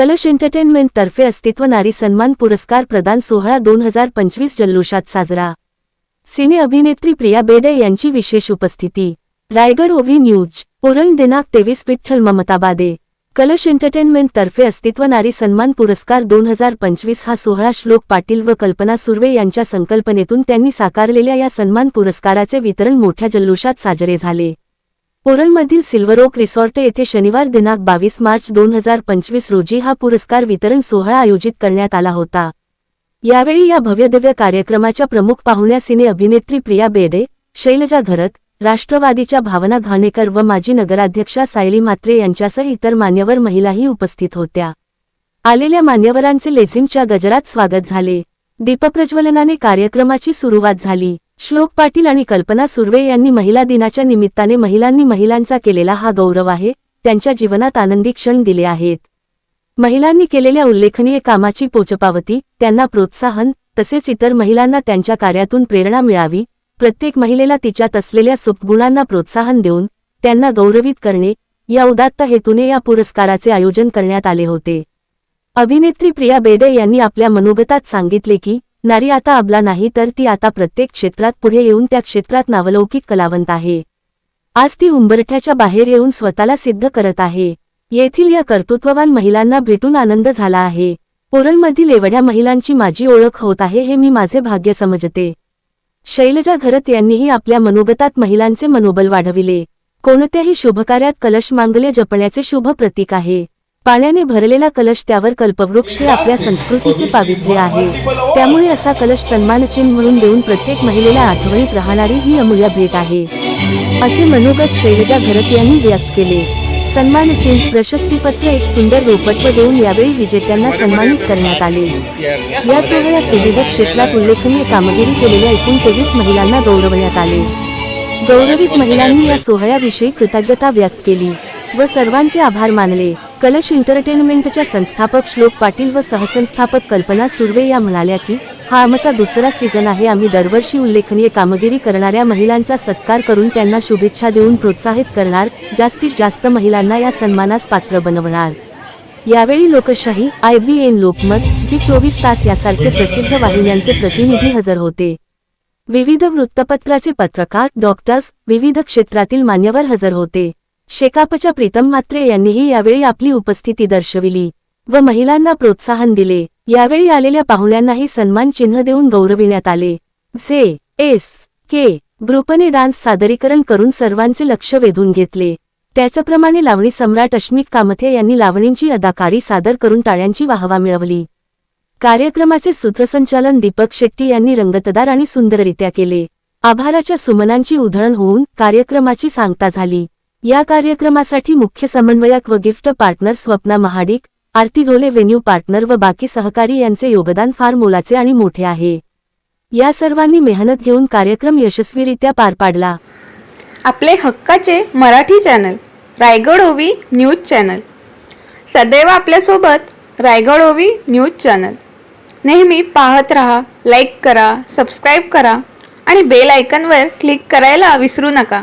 कलश एंटरटेनमेंट तर्फे अस्तित्व नारी सन्मान पुरस्कार प्रदान सोहळा दोन हजार पंचवीस जल्लोषात साजरा. सिने अभिनेत्री प्रिया बेडे यांची विशेष उपस्थिती. रायगड ओव्ही न्यूज पुरण दिनांक तेवीस विठ्ठल ममता बादे. कलश एंटरटेनमेंट तर्फे अस्तित्व नारी सन्मान पुरस्कार दोन हजार पंचवीस हा सोहळा श्लोक पाटील व कल्पना सुर्वे यांच्या संकल्पनेतून त्यांनी साकारलेल्या या सन्मान पुरस्काराचे वितरण मोठ्या जल्लोषात साजरे झाले. कोरलमधील सिल्वर ओक रिसॉर्ट येथे शनिवार दिनांक बावीस मार्च दोन हजार पंचवीस रोजी हा पुरस्कार वितरण सोहळा आयोजित करण्यात आला होता. यावेळी या भव्यदिव्य कार्यक्रमाच्या प्रमुख पाहुण्या सिने अभिनेत्री प्रिया बेदे शैलजा घरत राष्ट्रवादीच्या भावना घाणेकर व माजी नगराध्यक्षा सायली म्हात्रे यांच्यासह इतर मान्यवर महिलाही उपस्थित होत्या. आलेल्या मान्यवरांचे लेझिमच्या गजरात स्वागत झाले. दीपप्रज्वलनाने कार्यक्रमाची सुरुवात झाली. श्लोक पाटील आणि कल्पना सुर्वे यांनी महिला दिनाच्या निमित्ताने महिलांनी महिलांचा केलेला हा गौरव आहे त्यांच्या जीवनात आनंदी क्षण दिले आहेत. महिलांनी केलेल्या उल्लेखनीय कामाची पोचपावती त्यांना प्रोत्साहन तसेच इतर महिलांना त्यांच्या कार्यातून प्रेरणा मिळावी प्रत्येक महिलेला तिच्यात असलेल्या सुपगुणांना प्रोत्साहन देऊन त्यांना गौरवित करणे या उदात्त हेतूने या पुरस्काराचे आयोजन करण्यात आले होते. अभिनेत्री प्रिया बेदे यांनी आपल्या मनोगतात सांगितले की नारी आता अबला नाही तर ती आता प्रत्येक क्षेत्रात पुढे येऊन त्या क्षेत्रात नावलौकिक कलावंत आहे. आज ती उंबरठ्याच्या बाहेर येऊन स्वतःला सिद्ध करत आहे. येथील या कर्तृत्ववान महिलांना भेटून आनंद झाला आहे. पोरलमधील एवढ्या महिलांची माझी ओळख होत आहे हे मी माझे भाग्य समजते. शैलजा घरत यांनीही आपल्या मनोगतात महिलांचे मनोबल वाढविले. कोणत्याही शुभकार्यात कलश मांगल्य जपण्याचे शुभ प्रतीक आहे. पाण्याने भरलेला कलश त्यावर कल्पवृक्ष हे आपल्या संस्कृतीचे पावित्र्य आहे. त्यामुळे असा कलश सन्मानचिन्ह म्हणून देऊन प्रत्येक महिलेला आठवणीत राहणारी ही अमूल्य भेट आहे. असे मनोगत शैलजा घरत यांनी व्यक्त केले. सन्मानचिन्ह प्रशस्तीपत्र एक सुंदर रोपटव देऊन यावेळी विजेत्यांना सन्मानित करण्यात आले. या सोहळ्यात विविध क्षेत्रात उल्लेखनीय कामगिरी केलेल्या एकूण तेवीस महिलांना गौरवण्यात आले. गौरवित महिलांनी या सोहळ्याविषयी कृतज्ञता व्यक्त केली व सर्वांचे आभार मानले. कलश एंटरटेनमेंटच्या संस्थापक श्लोक पाटील व सहसंस्थापक कल्पना सुर्वे या म्हणाल्या की हा आमचा दुसरा सीझन आहे. आम्ही दरवर्षी उल्लेखनीय कामगिरी करणाऱ्या महिलांचा सत्कार करून त्यांना शुभेच्छा देऊन प्रोत्साहित करणार जास्तीत जास्त महिलांना या सन्मानास पात्र बनवणार. यावेळी Lokshahi I B N Lokmat Zee चोवीस तास यासारखे प्रसिद्ध वाहिन्यांचे प्रतिनिधी हजर होते. विविध वृत्तपत्राचे पत्रकार डॉक्टर्स विविध क्षेत्रातील मान्यवर हजर होते. शेकापच्या प्रीतम म्हात्रे यांनीही यावेळी आपली उपस्थिती दर्शविली व महिलांना प्रोत्साहन दिले. यावेळी आलेल्या पाहुण्यांनाही सन्मान चिन्ह देऊन गौरविण्यात आले. जे एस के ग्रुपने डान्स सादरीकरण करून सर्वांचे लक्ष वेधून घेतले. त्याचप्रमाणे लावणी सम्राट अश्मिक कामथे यांनी लावणींची अदाकारी सादर करून टाळ्यांची वाहवा मिळवली. कार्यक्रमाचे सूत्रसंचालन दीपक शेट्टी यांनी रंगतदार आणि सुंदररित्या केले. आभाराच्या सुमनांची उधळण होऊन कार्यक्रमाची सांगता झाली. या कार्यक्रमासाठी मुख्य समन्वयक व gift partner Swapna Mahadik Aarti Dhole venue partner व बाकी सहकारी यांचे योगदान फार मोलाचे आणि मोठे आहे. या सर्वांनी मेहनत घेऊन कार्यक्रम यशस्वीरित्या पार पाडला. आपले हक्काचे मराठी चॅनल रायगड ओवी न्यूज चॅनल. सदैव आपल्यासोबत रायगड ओवी न्यूज चॅनल. नेहमी पाहत रहा लाईक करा सबस्क्राईब करा आणि बेल आयकनवर क्लिक करायला विसरू नका.